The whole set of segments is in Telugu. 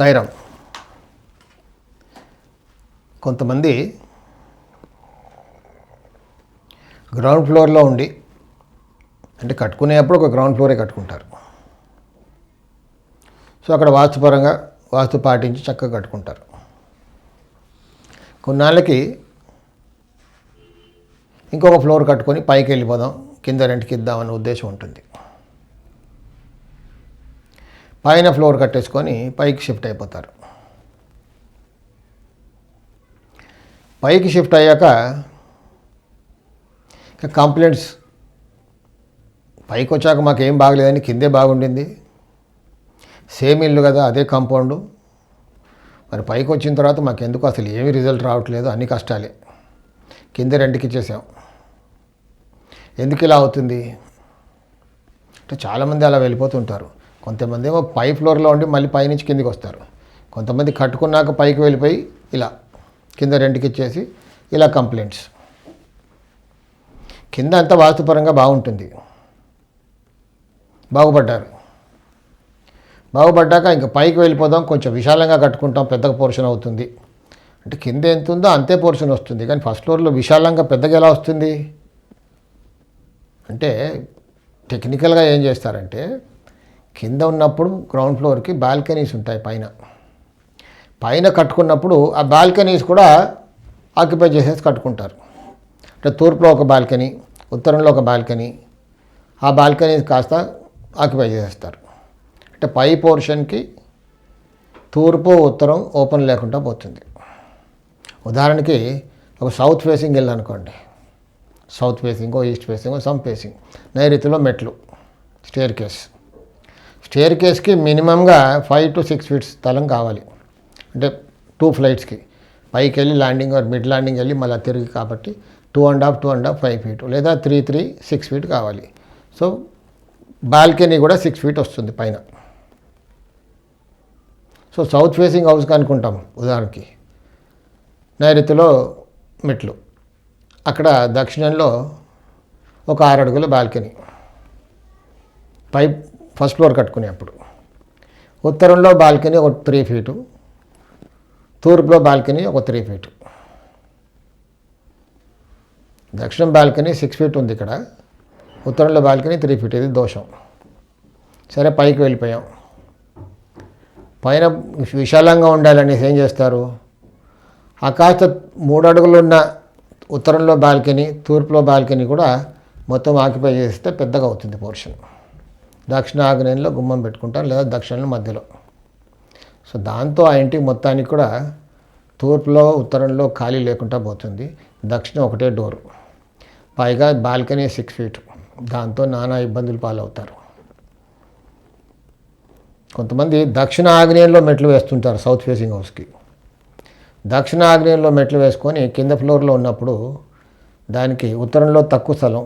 సాయిరామ్ కొంతమంది గ్రౌండ్ ఫ్లోర్లో ఉండి అంటే కట్టుకునేప్పుడు ఒక గ్రౌండ్ ఫ్లోరే కట్టుకుంటారు. సో అక్కడ వాస్తుపరంగా వాస్తు పాటించి చక్కగా కట్టుకుంటారు. కొన్నాళ్ళకి ఇంకొక ఫ్లోర్ కట్టుకొని పైకి వెళ్ళిపోదాం కింద రెంట్కి ఇద్దామనే ఉద్దేశం ఉంటుంది. పైన ఫ్లోర్ కట్టేసుకొని పైకి షిఫ్ట్ అయిపోతారు. పైకి షిఫ్ట్ అయ్యాక కంప్లైంట్స్. పైకి వచ్చాక మాకేం బాగలేదని కిందే బాగుండింది. సేమ్ ఇల్లు కదా అదే కాంపౌండ్. మరి పైకి వచ్చిన తర్వాత మాకు ఎందుకు అసలు ఏమీ రిజల్ట్ రావట్లేదు అన్ని కష్టాలే. కింద రెంట్కి ఇచ్చేసాం. ఎందుకు ఇలా అవుతుంది? అంటే చాలామంది అలా వెళ్ళిపోతుంటారు. కొంతమంది ఏమో పై ఫ్లోర్లో ఉండి మళ్ళీ పైనుంచి కిందికి వస్తారు. కొంతమంది కట్టుకున్నాక పైకి వెళ్ళిపోయి ఇలా కింద రెంట్కి ఇచ్చేసి ఇలా కంప్లైంట్స్. కింద అంతా వాస్తుపరంగా బాగుంటుంది. బాగుపడ్డారు. బాగుపడ్డాక ఇంకా పైకి వెళ్ళిపోదాం కొంచెం విశాలంగా కట్టుకుంటాం పెద్దగా పోర్షన్ అవుతుంది. అంటే కింద ఎంత ఉందో అంతే పోర్షన్ వస్తుంది. కానీ ఫస్ట్ ఫ్లోర్లో విశాలంగా పెద్దగా ఎలా వస్తుంది? అంటే టెక్నికల్గా ఏం చేస్తారంటే కింద ఉన్నప్పుడు గ్రౌండ్ ఫ్లోర్కి బాల్కనీస్ ఉంటాయి పైన. పైన కట్టుకున్నప్పుడు ఆ బాల్కనీస్ కూడా ఆక్యుపై చేసేసి కట్టుకుంటారు. అంటే తూర్పులో ఒక బాల్కనీ ఉత్తరంలో ఒక బాల్కనీ ఆ బాల్కనీస్ కాస్త ఆక్యుపై చేసేస్తారు. అంటే పై పోర్షన్కి తూర్పు ఉత్తరం ఓపెన్ లేకుండా పోతుంది. ఉదాహరణకి ఒక సౌత్ ఫేసింగ్ ఇల్లు అనుకోండి south facing east facing some facing నైరుతిలో మెట్లు స్టేర్ కేస్ స్టేర్ కేస్కి మినిమంగా ఫైవ్ టు సిక్స్ ఫీట్స్ స్థలం కావాలి. అంటే టూ ఫ్లైట్స్కి. పైకి వెళ్ళి ల్యాండింగ్ మిడ్ ల్యాండింగ్ వెళ్ళి మళ్ళీ తిరిగి కాబట్టి two and half two and half five feet. లేదా త్రీ త్రీ సిక్స్ ఫీట్ కావాలి. సో బాల్కనీ కూడా సిక్స్ ఫీట్ వస్తుంది పైన. సో సౌత్ ఫేసింగ్ హౌస్ అనుకుంటాం ఉదాహరణకి. నైరుతిలో మెట్లు. అక్కడ దక్షిణంలో ఒక ఆరు అడుగుల బాల్కనీ. పై ఫస్ట్ ఫ్లోర్ కట్టుకునేప్పుడు. ఉత్తరంలో బాల్కనీ ఒక త్రీ ఫీటు తూర్పులో బాల్కనీ ఒక త్రీ ఫీటు దక్షిణం బాల్కనీ సిక్స్ ఫీట్ ఉంది ఇక్కడ. ఉత్తరంలో బాల్కనీ త్రీ ఫీట్ ఇది దోషం. సరే పైకి వెళ్ళిపోయాం. పైన విశాలంగా ఉండాలనేసి ఏం చేస్తారు? ఆ కాస్త మూడు అడుగులు ఉన్న ఉత్తరంలో బాల్కనీ తూర్పులో బాల్కనీ కూడా మొత్తం ఆక్యుపై చేస్తే పెద్దగా అవుతుంది పోర్షన్ దక్షిణ ఆగ్నేయంలో గుమ్మం పెట్టుకుంటాను లేదా దక్షిణంలో మధ్యలో. సో దాంతో ఆ ఇంటికి మొత్తానికి కూడా తూర్పులో ఉత్తరంలో ఖాళీ లేకుండా పోతుంది. దక్షిణం ఒకటే డోరు. పైగా బాల్కనీ సిక్స్ ఫీట్. దాంతో నానా ఇబ్బందులు పాలవుతారు. కొంతమంది దక్షిణ ఆగ్నేయంలో మెట్లు వేస్తుంటారు సౌత్ ఫేసింగ్ హౌస్కి. దక్షిణ ఆగ్నేయంలో మెట్లు వేసుకొని కింద ఫ్లోర్లో ఉన్నప్పుడు దానికి ఉత్తరంలో తక్కువ స్థలం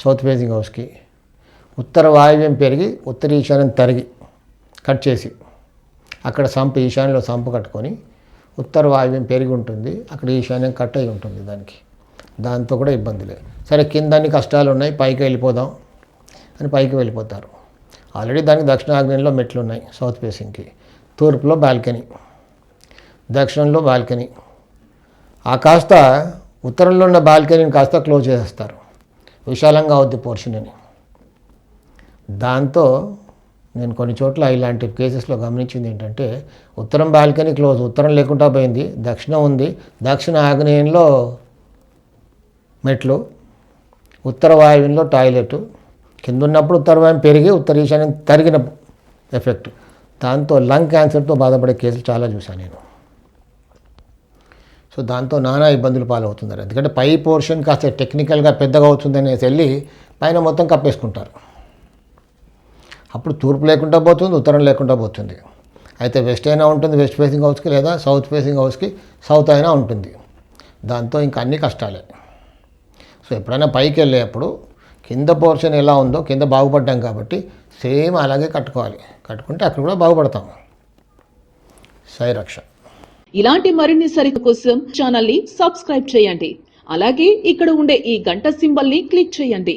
సౌత్ ఫేసింగ్ హౌస్కి ఉత్తర వాయువ్యం పెరిగి ఉత్తర ఈశాన్యం తరిగి కట్ చేసి అక్కడ సంపు ఈశాన్యంలో సంపు కట్టుకొని ఉత్తర వాయువ్యం పెరిగి ఉంటుంది అక్కడ ఈశాన్యం కట్ అయి ఉంటుంది దానికి. దాంతో కూడా ఇబ్బందులే సరే కింద అన్ని కష్టాలు ఉన్నాయి పైకి వెళ్ళిపోదాం అని పైకి వెళ్ళిపోతారు. ఆల్రెడీ దానికి దక్షిణాగ్నేయంలో మెట్లు ఉన్నాయి సౌత్ ఫేసింగ్కి. తూర్పులో బాల్కనీ దక్షిణంలో బాల్కనీ. ఆ కాస్త ఉత్తరంలో ఉన్న బాల్కనీని కాస్త క్లోజ్ చేసేస్తారు. విశాలంగా అవుద్ది పోర్షన్ అని దాంతో నేను కొన్ని చోట్ల ఇలాంటి కేసెస్లో గమనించింది ఏంటంటే ఉత్తరం బాల్కనీ క్లోజ్ ఉత్తరం లేకుండా పోయింది దక్షిణం ఉంది దక్షిణ ఆగ్నేయంలో మెట్లు ఉత్తర వాయువ్యంలో టాయిలెట్ కింద ఉన్నప్పుడు ఉత్తర వాయువ్యం పెరిగి ఉత్తర ఈశాన్యం తరిగిన ఎఫెక్ట్. దాంతో లంగ్ క్యాన్సర్తో బాధపడే కేసులు చాలా చూశాను నేను. సో దాంతో నానా ఇబ్బందులు పాలవుతున్నారు. ఎందుకంటే పై పోర్షన్ కాస్త టెక్నికల్గా పెద్దగా అవుతుందనేసి వెళ్ళి పైన మొత్తం కప్పేసుకుంటారు. అప్పుడు తూర్పు లేకుండా పోతుంది ఉత్తరం లేకుండా పోతుంది. అయితే వెస్ట్ అయినా ఉంటుంది వెస్ట్ ఫేసింగ్ హౌస్కి లేదా సౌత్ ఫేసింగ్ హౌస్కి సౌత్ అయినా ఉంటుంది. దాంతో ఇంకా అన్ని కష్టాలే. సో ఎప్పుడైనా పైకి వెళ్ళేటప్పుడు కింద పోర్షన్ ఎలా ఉందో కింద బాగుపడ్డాం కాబట్టి సేమ్ అలాగే కట్టుకోవాలి. కట్టుకుంటే అక్కడ కూడా బాగుపడతాం. సైరక్ష ఇలాంటి మరిన్ని సరిక కోసం ఛానల్ని సబ్స్క్రైబ్ చేయండి. అలాగే ఇక్కడ ఉండే ఈ గంట సింబల్ని క్లిక్ చేయండి.